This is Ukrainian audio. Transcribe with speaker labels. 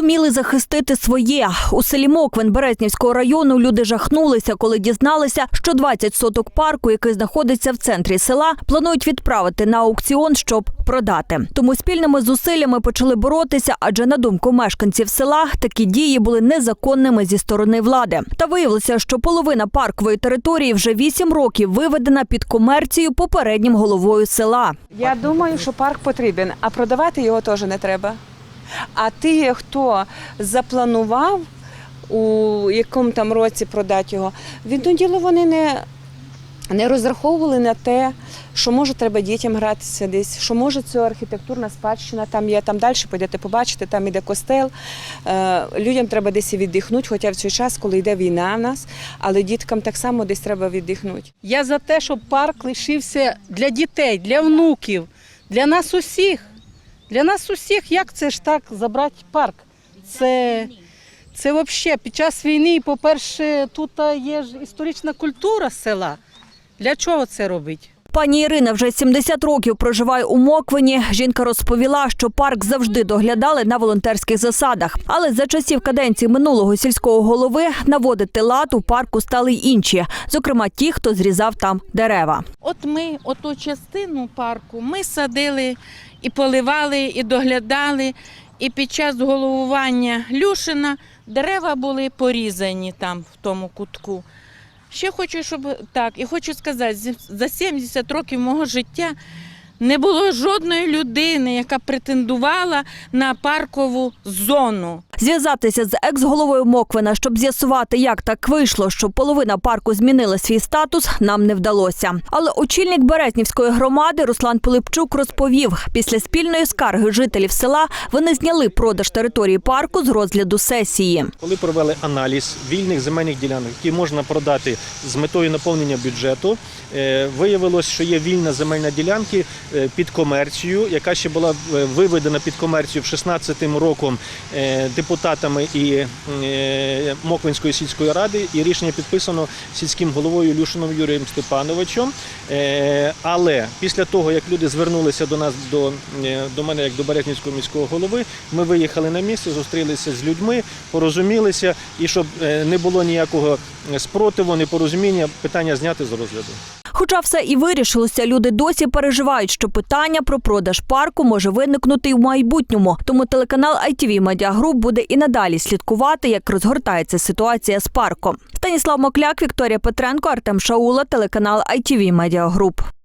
Speaker 1: зуміли захистити своє. У селі Моквин Березнівського району люди жахнулися, коли дізналися, що 20 соток парку, який знаходиться в центрі села, планують відправити на аукціон, щоб продати. Тому спільними зусиллями почали боротися, адже на думку мешканців села такі дії були незаконними зі сторони влади. Та виявилося, що половина паркової території вже 8 років виведена під комерцію попереднім головою села.
Speaker 2: Я думаю, що парк потрібен, а продавати його теж не треба. А ті, хто запланував у якому там році продати його, відно діло вони не, не розраховували на те, що може треба дітям гратися десь, що може це архітектурна спадщина, там є, там далі підете побачите, там іде костел. Е, людям треба десь віддихнути, хоча в цей час, коли йде війна в нас, але діткам так само десь треба віддихнути.
Speaker 3: Я за те, щоб парк лишився для дітей, для внуків, для нас усіх. Для нас усіх, як це ж так забрати парк? Це, це взагалі під час війни, по-перше, тут є ж історична культура села. Для чого це робити?
Speaker 1: Пані Ірина вже 70 років проживає у Моквині. Жінка розповіла, що парк завжди доглядали на волонтерських засадах. Але за часів каденції минулого сільського голови наводити лад у парку стали й інші, зокрема ті, хто зрізав там дерева.
Speaker 4: Ми оту частину парку ми садили і поливали, і доглядали. І під час головування Люшина дерева були порізані там в тому кутку. Ще хочу, щоб так, і хочу сказати, за 70 років мого життя не було жодної людини, яка претендувала на паркову зону.
Speaker 1: Зв'язатися з екс-головою Моквина, щоб з'ясувати, як так вийшло, що половина парку змінила свій статус, нам не вдалося. Але очільник Березнівської громади Руслан Пилипчук розповів, після спільної скарги жителів села вони зняли продаж території парку з розгляду сесії.
Speaker 5: Коли провели аналіз вільних земельних ділянок, які можна продати з метою наповнення бюджету, е, виявилось, що є вільна земельна ділянка е, під комерцію, яка ще була е, виведена під комерцію в 16 роком е, депутатами і е, Моквинської сільської ради, і рішення підписано сільським головою Люшином Юрієм Степановичем. Е, Але після того, як люди звернулися до нас до, е, до мене, як до Березнівського міського голови, ми виїхали на місце, зустрілися з людьми, порозумілися, і щоб не було ніякого спротиву, непорозуміння, питання зняти з розгляду.
Speaker 1: Хоча все і вирішилося, люди досі переживають, що питання про продаж парку може виникнути й в майбутньому. Тому телеканал ITV Media Group буде і надалі слідкувати, як розгортається ситуація з парком. Станіслав Мокляк, Вікторія Петренко, Артем Шаула, телеканал ITV Media Group.